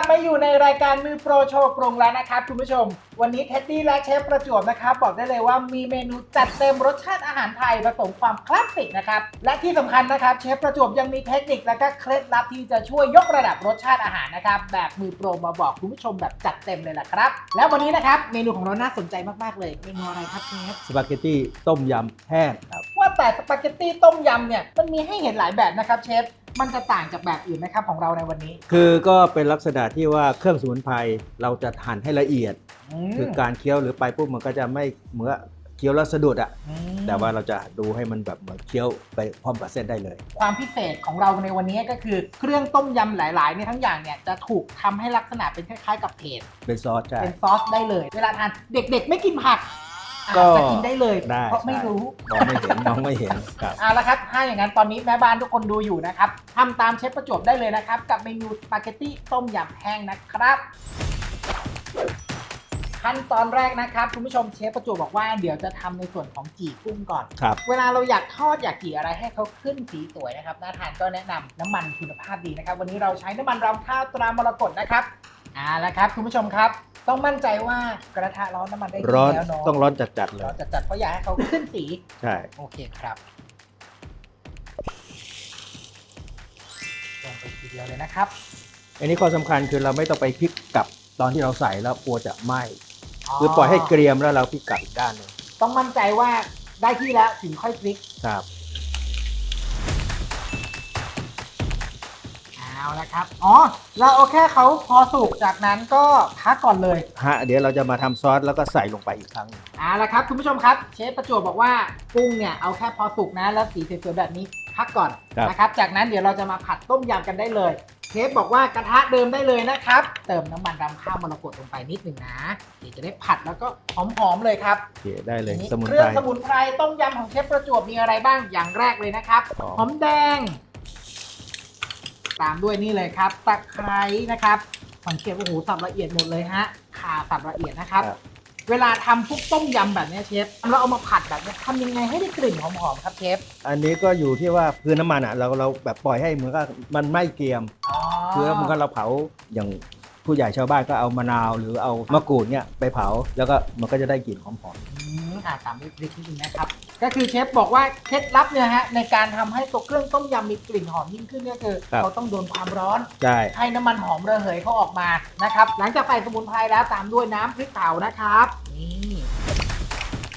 บมาอยู่ในรายการมือโปรโชว์ปรุงแล้วนะครับคุณผู้ชม วันนี้เท็ดดี้และเชฟประจวบนะครับบอกได้เลยว่ามีเมนูจัดเต็มรสชาติอาหารไทยผสมความคลาสสิกนะครับและที่สำคัญนะครับเชฟประจวบยังมีเทคนิคและก็เคล็ดลับที่จะช่วยยกระดับรสชาติอาหารนะครับแบบมือโปรมาบอกคุณผู้ชมแบบจัดเต็มเลยล่ะครับ แล้ววันนี้นะครับเมนูของเราน่าสนใจมากๆเลยเมนูอะไรครับเชฟสปาเกตตี้ต้มยำแห้งครับ ว่าแต่สปาเกตตี้ต้มยำเนี่ยมันมีให้เห็นหลายแบบนะครับเชฟ มันจะต่างจากแบบอื่นไหมครับของเราในวันนี้คือก็เป็นลักษณะที่ว่าเครื่องสมุนไพรเราจะหั่นให้ละเอียด มคือการเคี้ยวหรือไปปุ๊บมันก็จะไม่เหมือนเคี้ยวแล้วสะดุดอะอืมแต่ว่าเราจะดูให้มันแบบเหมือนเคี้ยวไปพร้อมกับเส้นได้เลย ความพิเศษของเราในวันนี้ก็คือเครื่องต้มยำหลายๆเนี่ยทั้งอย่างเนี่ยจะถูกทำให้ลักษณะเป็นคล้ายๆ กับเพจเป็นซอสใช่เป็นซอสได้เลย เวลาทานเด็กๆ ไม่กินผักอาจ ก็ จะกินได้เลยได้เพราะไม่รู้ มองไม่เห็นมองไม่เห็นครับ เอาละครับ ถ้าอย่างนั้นตอนนี้แม่บ้านทุกคนดูอยู่นะครับทำตามเชฟประจวบได้เลยนะครับ กับเมนูสปาเกตตี้ต้มยำแห้งนะครับ ขั้นตอนแรกนะครับ คุณผู้ชมเชฟประจวบบอกว่าเดี๋ยวจะทำในส่วนของจี่กุ้งก่อน ครับ เวลาเราอยากทอดอยากจี่อะไรให้เขาขึ้นสีสวยนะครับน่าทานก็แนะนำน้ำมันคุณภาพดีนะครับ วันนี้เราใช้น้ำมันรำข้าวตรามรกตนะครับเอาละครับ คุณผู้ชมครับ ต้องมั่นใจว่ากระทะร้อนน้ำมันได้ที่ร้อนแล้วเนาะต้องร้อนจัดๆเลร้อยนจัดๆเพราะอยากให้เขาขึ้นสี ใช่ โอเคครับลงไปทีเดียวเลยนะครับ อันนี้ข้อสำคัญคือเราไม่ต้องไปพลิกกลับตอนที่เราใส่แล้วกลัวจะไหม้คือปล่อยให้เกรียมแล้วเราพลิกกลับอีกด้านหนึงต้องมั่นใจว่าได้ที่แล้วถึงค่อยพลิก ครับ เอาละครับ อ๋อ เราเอาแค่เขาพอสุกจากนั้นก็พักก่อนเลย ฮะเดี๋ยวเราจะมาทำซอสแล้วก็ใส่ลงไปอีกครั้งหนึ่งเอาละครับคุณผู้ชมครับ เชฟประจวบบอกว่ากุ้งเนี่ยเอาแค่พอสุกนะ แล้วสีสวยๆแบบนี้พักก่อนนะครับ จากนั้นเดี๋ยวเราจะมาผัดต้มยำกันได้เลย เชฟบอกว่ากระทะเดิมได้เลยนะครับ เติมน้ำมันรำข้าวมรกตลงไปนิดหนึ่งนะ เดี๋ยวจะได้ผัดแล้วก็หอมๆเลยครับ โอเคได้เลยนี่สมุนเครื่ไพองร สมุนไพรต้มยำของเชฟประจวบมีอะไรบ้างอย่างแรกเลยนะครับ หอม หอมแดง ตามด้วยนี่เลยครับตะไคร้นะครับสังเกตว่าโอ้โหสับละเอียดหมดเลยฮะข่าสับละเอียดนะครับ ครับ เวลาทำพวกต้มยำแบบเนี้ยเชฟเราเอามาผัดแบบเนี้ยทำยังไงให้ได้กลิ่นหอมๆครับเชฟอันนี้ก็อยู่ที่ว่าคือน้ำมันอะเราเราแบบปล่อยให้เหมือนกับมันไม่เกรียม อ๋อ คือเหมันก็เราเผาอย่างผู้ใหญ่ชาวบ้านก็เอามะนาว หรือเอามะกรูดเนี่ยไปเผาแล้วก็มันก็จะได้กลิ่นหอมอืม อ่าตามด้วยพริกนิดนึงนะครับ ก็คือเชฟบอกว่าเคล็ดลับเนี่ยฮะในการทำให้ตัวเครื่องต้มยำมีกลิ่นหอมยิ่งขึ้นก็คือเขาต้องโดนความร้อนๆใช่ให้น้ำมันหอมระเหยเขาออกมานะครับ หลังจากใส่สมุนไพรแล้วตามด้วยน้ำพริกเผานะครับ นี่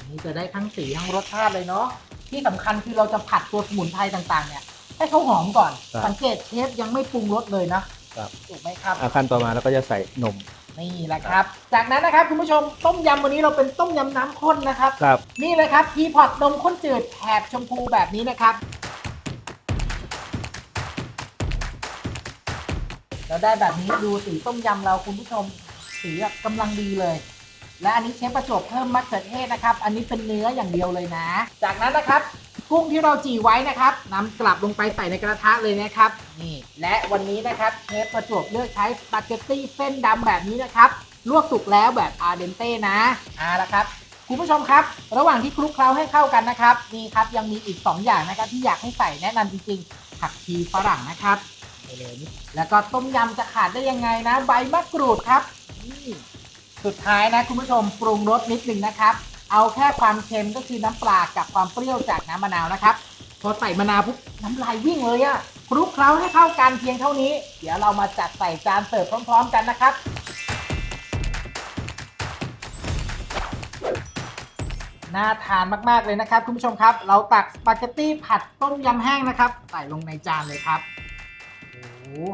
นี่จะได้ทั้งสีทั้งรสชาติเลยเนาะที่สำคัญคือเราจะผัดตัวสมุนไพรต่างๆ เนี่ยให้เขาหอมก่อนสังเกตเชฟยังไม่ปรุงรสเลยนะครับ ถูกไหมครับ อาขั้นต่อมาเราก็จะใส่นม นี่แหละครับ จากนั้นนะครับคุณผู้ชมต้มยำวันนี้เราเป็นต้มยำน้ำข้นนะครับ ครับ นี่เลยครับทีพอตนมข้นจืดแถบชมพูแบบนี้นะครับ เราได้แบบนี้ดูสีต้มยำเราคุณผู้ชมสีแบบกำลังดีเลย และอันนี้เชฟประจวบเพิ่มมะเขือเทศนะครับ อันนี้เป็นเนื้ออย่างเดียวเลยนะ จากนั้นนะครับ กุ้งที่เราจี่ไว้นะครับนำกลับลงไปใส่ในกระทะเลยนะครับนี่และวันนี้นะครับเชฟประจวบเลือกใช้สปาเกตตี้เส้นดำแบบนี้นะครับลวกสุกแล้วแบบอาเดนเต้นะเอาละครับคุณผู้ชมครับ ระหว่างที่คลุกเคล้าให้เข้ากันนะครับนี่ครับยังมีอีก 2 อย่างนะครับที่อยากให้ใส่แนะนำจริงๆผักชีฝรั่งนะครับไปเลยแล้วก็ต้มยำจะขาดได้ยังไงนะ ใบมะกรูดครับนี่สุดท้ายนะคุณผู้ชมปรุงรสนิดนึงนะครับ เอาแค่ความเค็มก็คือน้ำปลากับความเปรี้ยวจากน้ำมะนาวนะครับพอใส่มะนาวปุ๊บน้ำลายวิ่งเลยอะคลุกเคล้าให้เข้ากันเพียงเท่านี้ เดี๋ยวเรามาจัดใส่จานเสิร์ฟพร้อม ๆ กันนะครับน่าทานมากๆเลยนะครับ คุณผู้ชมครับ เราตักสปาเกตตี้ผัดต้มยำแห้งนะครับ ใส่ลงในจานเลยครับโอ้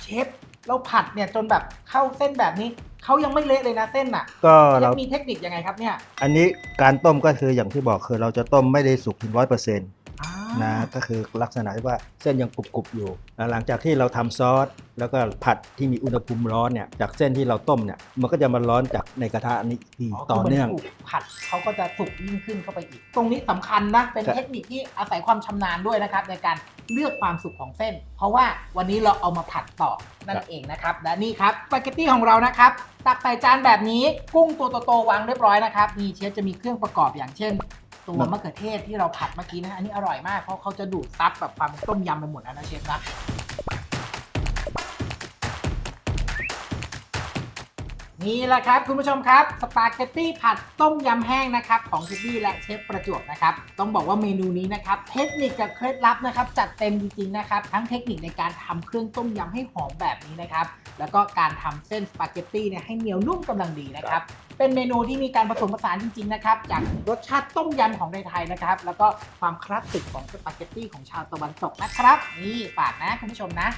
เชฟเราผัดเนี่ยจนแบบเข้าเส้นแบบนี้ เขายังไม่เละเลยนะเส้นน่ะก็เชเราฟมีเทคนิคยังไงครับเนี่ย อันนี้การต้มก็คืออย่างที่บอกคือเราจะต้มไม่ได้สุกถึงร้อยเปอร์เซ็นต์อ่า นะก็คือลักษณะที่ว่าเส้นยังกรุบๆอยู่แล้วหลังจากที่เราทำซอส แล้วก็ผัดที่มีอุณหภูมิร้อนเนี่ยจากเส้นที่เราต้มเนี่ยมันก็จะมาร้อนจากในกระทะนี้อีกต่อเนื่องคืหมืถูกผัดเขาก็จะสุกยิ่งขึ้นเข้าไปอีก ตรงนี้สำคัญนะเป็นครับเทคนิคที่อาศัยความชำนาญด้วยนะครับ ในการเลือกความสุกของเส้น เพราะว่าวันนี้เราเอามาผัดต่อนั่นเองนะครับและนี่ครับสปาเกตตี้ของเรานะครับ ตักใส่จานแบบนี้กุ้งตัวโตๆวางเรียบร้อยนะครับนี่เชฟจะมีเครื่องประกอบอย่างเช่น ตัวมะเขือเทศที่เราผัดเมื่อกี้นะอันนี้อร่อยมากเพราะเขาจะดูดซับแบบความต้มยำไปหมดแล้วนะเชฟนะ นี่แหละครับคุณผู้ชมครับสปาเกตตี้ผัดต้มยำแห้งนะครับของทิดดี้และเชฟประจวบนะครับต้องบอกว่าเมนูนี้นะครับเทคนิคกับเคล็ดลับนะครับจัดเต็มจริงๆนะครับทั้งเทคนิคในการทำเครื่องต้มยำให้หอมแบบนี้นะครับแล้วก็การทำเส้นสปาเกตตี้เนี่ยให้เหนียวนุ่มกำลังดีนะครับเป็นเมนูที่มีการผสมผสานจริงๆนะครับจากรสชาติต้มยำของไทยๆนะครับแล้วก็ความคลาสสิกของสปาเกตตี้ของชาวตะวันตกนะครับนี่ฝากนะคุณผู้ชมนะ